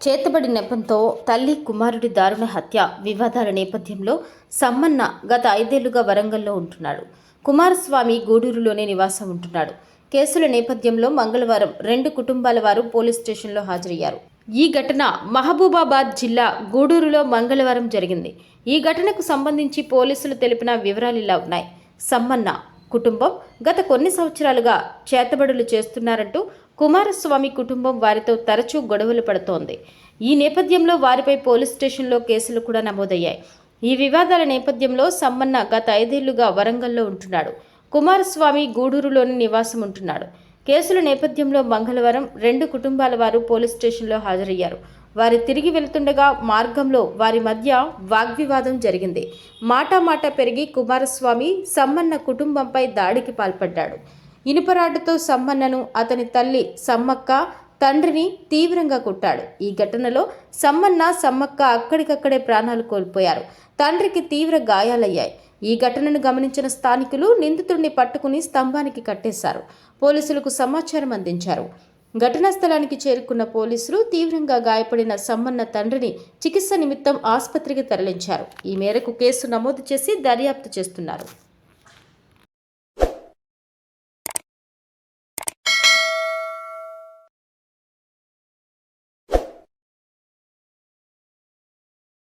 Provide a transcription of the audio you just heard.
చేతబడి నెపంతో తల్లి కుమారుడి దారుణ హత్య వివాదాల నేపథ్యంలో సమ్మన్న గత ఐదేళ్ళుగా వరంగల్లో ఉంటున్నాడు. కుమారస్వామి గూడూరులోనే నివాసం ఉంటున్నాడు. కేసుల నేపథ్యంలో మంగళవారం రెండు కుటుంబాల వారు పోలీస్ స్టేషన్లో హాజరయ్యారు. ఈ ఘటన మహబూబాబాద్ జిల్లా గూడూరులో మంగళవారం జరిగింది. ఈ ఘటనకు సంబంధించి పోలీసులు తెలిపిన వివరాలు ఇలా ఉన్నాయి. సమ్మన్న కుటుంబం గత కొన్ని సంవత్సరాలుగా చేతబడులు చేస్తున్నారంటూ కుమారస్వామి కుటుంబం వారితో తరచూ గొడవలు పడుతోంది. ఈ నేపథ్యంలో వారిపై పోలీస్ స్టేషన్లో కేసులు కూడా నమోదయ్యాయి. ఈ వివాదాల నేపథ్యంలో సమ్మన్న గత ఐదేళ్ళుగా వరంగల్లో ఉంటున్నాడు. కుమారస్వామి గూడూరులోని నివాసం ఉంటున్నాడు. కేసుల నేపథ్యంలో మంగళవారం రెండు కుటుంబాల వారు పోలీస్ స్టేషన్లో హాజరయ్యారు. వారు తిరిగి వెళ్తుండగా మార్గంలో వారి మధ్య వాగ్వివాదం జరిగింది. మాటామాట పెరిగి కుమారస్వామి సమ్మన్న కుటుంబంపై దాడికి పాల్పడ్డాడు. ఇనుపరాడ్డుతో సమ్మన్నను అతని తల్లి సమ్మక్క తండ్రిని తీవ్రంగా కొట్టాడు. ఈ ఘటనలో సమ్మన్న సమ్మక్క అక్కడికక్కడే ప్రాణాలు కోల్పోయారు. తండ్రికి తీవ్ర గాయాలయ్యాయి. ఈ ఘటనను గమనించిన స్థానికులు నిందితుడిని పట్టుకుని స్తంభానికి కట్టేశారు. పోలీసులకు సమాచారం అందించారు. ఘటనా స్థలానికి చేరుకున్న పోలీసులు తీవ్రంగా గాయపడిన సమ్మన్న తండ్రిని చికిత్స నిమిత్తం ఆసుపత్రికి తరలించారు. ఈ మేరకు కేసు నమోదు చేసి దర్యాప్తు చేస్తున్నారు.